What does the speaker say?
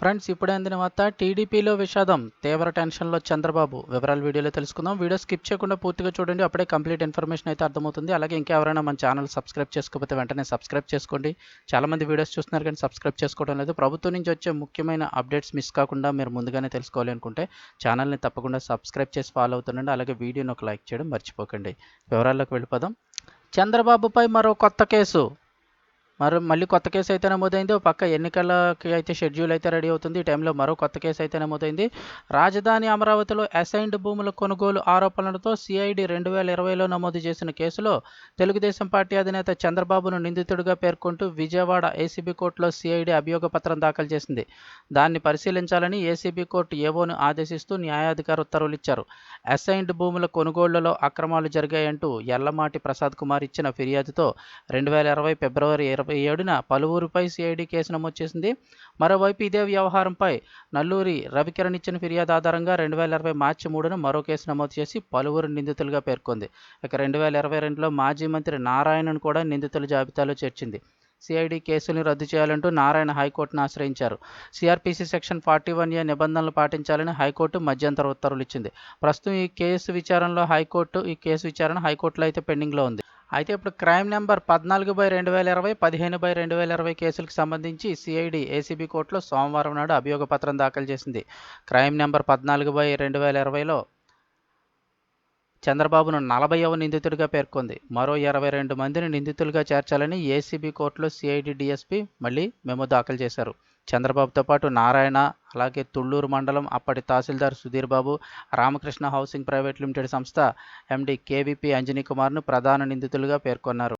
Friends ఇప్పుడే అందిన వార్త టీడీపీలో విషాదం. తీవ్ర టెన్షన్లో చంద్రబాబు. వివరాలు వీడియోలో తెలుసుకుందాం. వీడియో స్కిప్ చేయకుండా పూర్తిగా చూడండి. అప్పుడే కంప్లీట్ ఇన్ఫర్మేషన్ అయితే అర్థమవుతుంది. అలాగే ఇంకా ఎవరైనా మన ఛానల్ సబ్స్క్రైబ్ చేసుకోకపోతే వెంటనే సబ్స్క్రైబ్ చేసుకోండి. చాలామంది వీడియోస్ చూస్తున్నారు కానీ సబ్స్క్రైబ్ చేసుకోవడం లేదు. ప్రభుత్వం నుంచి వచ్చే ముఖ్యమైన అప్డేట్స్ మిస్ కాకుండా మీరు ముందుగానే తెలుసుకోవాలి అనుకుంటే ఛానల్ని తప్పకుండా సబ్స్క్రైబ్ చేసి ఫాలో అవుతుండండి. అలాగే వీడియోని ఒక లైక్ చేయడం మర్చిపోకండి. వివరాల్లోకి వెళ్ళిపోదాం. చంద్రబాబుపై మరో కొత్త కేసు. మరో మళ్ళీ కొత్త కేసు అయితే నమోదైంది. ఓ పక్క ఎన్నికలకి అయితే షెడ్యూల్ అయితే రెడీ అవుతుంది. ఈ టైంలో మరో కొత్త కేసు అయితే నమోదైంది. రాజధాని అమరావతిలో అసైన్డ్ భూముల కొనుగోలు ఆరోపణలతో సిఐడి రెండు వేల ఇరవైలో నమోదు చేసిన కేసులో తెలుగుదేశం పార్టీ అధినేత చంద్రబాబును నిందితుడిగా పేర్కొంటూ విజయవాడ ఏసీబీ కోర్టులో సిఐడి అభియోగ పత్రం దాఖలు చేసింది. దాన్ని పరిశీలించాలని ఏసీబీ కోర్టు ఏవోను ఆదేశిస్తూ న్యాయాధికారి ఉత్తర్వులు ఇచ్చారు అసైన్డ్ భూముల కొనుగోళ్ళలో అక్రమాలు జరిగాయంటూ ఎల్లమాటి ప్రసాద్ కుమార్ ఇచ్చిన ఫిర్యాదుతో రెండు వేల ఇరవై ఫిబ్రవరి ఇరవై ఏడున పలువురిపై సిఐడి కేసు నమోదు చేసింది మరోవైపు ఇదే వ్యవహారంపై నల్లూరి రవికిరణ్ ఇచ్చిన ఫిర్యాదు ఆధారంగా రెండు వేల ఇరవై మార్చి మూడున మరో కేసు నమోదు చేసి పలువురు నిందితులుగా పేర్కొంది. ఇక రెండు వేల ఇరవై రెండులో మాజీ మంత్రి నారాయణను కూడా నిందితుల జాబితాలో చేర్చింది. సిఐడి కేసుల్ని రద్దు చేయాలంటూ నారాయణ హైకోర్టును ఆశ్రయించారు. CrPC section forty one A నిబంధనలు పాటించాలని హైకోర్టు మధ్యంతర ఉత్తర్వులు ఇచ్చింది ప్రస్తుతం ఈ కేసు విచారణలో హైకోర్టు ఈ కేసు విచారణ హైకోర్టులో అయితే పెండింగ్లో ఉంది. అయితే ఇప్పుడు క్రైమ్ నెంబర్ పద్నాలుగు బై రెండు వేల ఇరవై పదిహేను బై రెండు వేల ఇరవై కేసులకు సంబంధించి సిఐడి ఏసీబీ కోర్టులో సోమవారం నాడు అభియోగ పత్రం దాఖలు చేసింది. క్రైమ్ నెంబర్ పద్నాలుగు బై రెండు వేల ఇరవైలో చంద్రబాబును నలభైవ నిందితుడిగా పేర్కొంది. మరో ఇరవై రెండు మందిని నిందితులుగా చేర్చాలని ఏసీబీ కోర్టులో సిఐడి డిఎస్పీ మళ్ళీ మెమో దాఖలు చేశారు. చంద్రబాబుతో పాటు నారాయణ అలాగే తుళ్ళూరు మండలం అప్పటి tahsildar Sudheer Babu Ramakrishna housing private limited సంస్థ ఎండి కేవీపీ అంజనీ కుమార్ను ప్రధాన నిందితులుగా పేర్కొన్నారు.